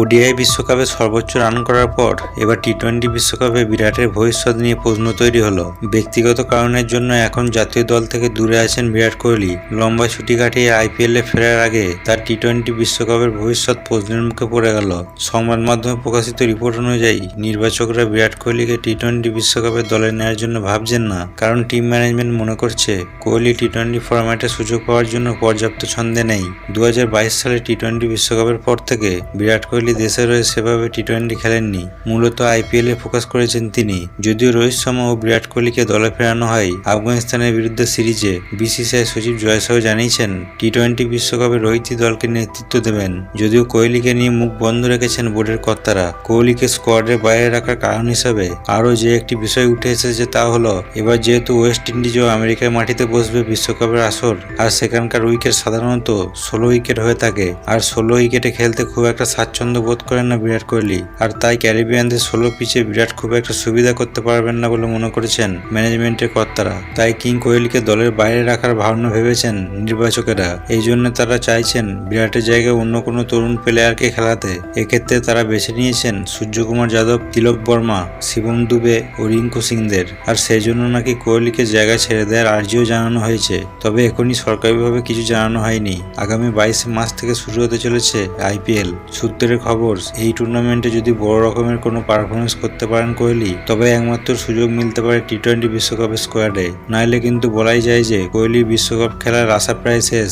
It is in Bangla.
ওডিআই বিশ্বকাপে সর্বোচ্চ রান করার পর এবার টি টোয়েন্টি বিশ্বকাপে বিরাটের ভবিষ্যৎ নিয়ে প্রশ্ন তৈরি হলো। ব্যক্তিগত কারণের জন্য এখন জাতীয় দল থেকে দূরে আছেন বিরাট কোহলি। লম্বা ছুটি কাটিয়ে আইপিএলে ফেরার আগে তার টি টোয়েন্টি বিশ্বকাপের ভবিষ্যৎ প্রশ্নের মুখে পড়ে গেল। সংবাদ মাধ্যমে প্রকাশিত রিপোর্ট অনুযায়ী, নির্বাচকরা বিরাট কোহলিকে টি টোয়েন্টি বিশ্বকাপে দলে নেওয়ার জন্য ভাবছেন না, কারণ টিম ম্যানেজমেন্ট মনে করছে কোহলি টি টোয়েন্টি ফরম্যাটে সুযোগ পাওয়ার জন্য পর্যাপ্ত ছন্দে নেই। দু সালে টি টোয়েন্টি বিশ্বকাপের পর থেকে বিরাট কোহলি দেশের হয়ে সেভাবে টি টোয়েন্টি খেলেননি। মূলত আইপিএলে ফোকাস করেছেন তিনি। যদিও রোহিত শর্মা ও বিরাট কোহলিকে দলে ফেরানো হয় আফগানিস্তানের বিরুদ্ধে সিরিজে, বিসিসিআই সচিব জয়সাহ জানিয়েছেন টি টোয়েন্টি বিশ্বকাপে রোহিতই দলকে নেতৃত্ব দেবেন। যদিও কোহলিকে নিয়ে মুখ বন্ধ রেখেছেন বোর্ডের কর্তারা। কোহলিকে স্কোয়াডের বাইরে রাখার কারণ হিসাবে আরও যে একটি বিষয় উঠে এসেছে তা হলো, এবার যেহেতু ওয়েস্ট ইন্ডিজ ও আমেরিকার মাটিতে বসবে বিশ্বকাপের আসর, আর সেখানকার উইকেট সাধারণত ষোলো উইকেট হয়ে থাকে। আর ষোলো উইকেটে খেলতে খুব একটা স্বাচ্ছন্দ্য বোধ করেন না বিরাট কোহলি। আর তাই ক্যারিবিয়ানদের ষোলো পিচে বিরাট খুব একটা সুবিধা করতে পারবেন না বলে মনে করেছেন ম্যানেজমেন্টের কর্তারা। তাই কিং কোহলিকে দলের বাইরে রাখার ভাবনা ভেবেছেন নির্বাচকেরা। এই জন্য তারা চাইছেন বিরাটের জায়গায় অন্য কোনো তরুণ প্লেয়ারকে খেলাতে। এক্ষেত্রে তারা বেছে নিয়েছেন সূর্যকুমার যাদব, তিলক বর্মা, শিবম দুবে ও রিঙ্কু সিংদের। আর সেই জন্য নাকি কোহলিকে জায়গা ছেড়ে দেওয়ার আর্জিও জানানো হয়েছে। তবে এখনই সরকারিভাবে কিছু জানানো হয়নি। আগামী বাইশে মাস থেকে শুরু হতে চলেছে আইপিএল। সূত্রের খবর এই টুর্নামেন্টে যদি বড় রকমের কোনো পারফরমেন্স করতে পারেন কোহলি, তবে একমাত্র সুযোগ মিলতে পারে টি টোয়েন্টি বিশ্বকাপের স্কোয়াডে নাইলে কিন্তু বলাই যায় যে কোহলি বিশ্বকাপ খেলার আশা প্রায় শেষ।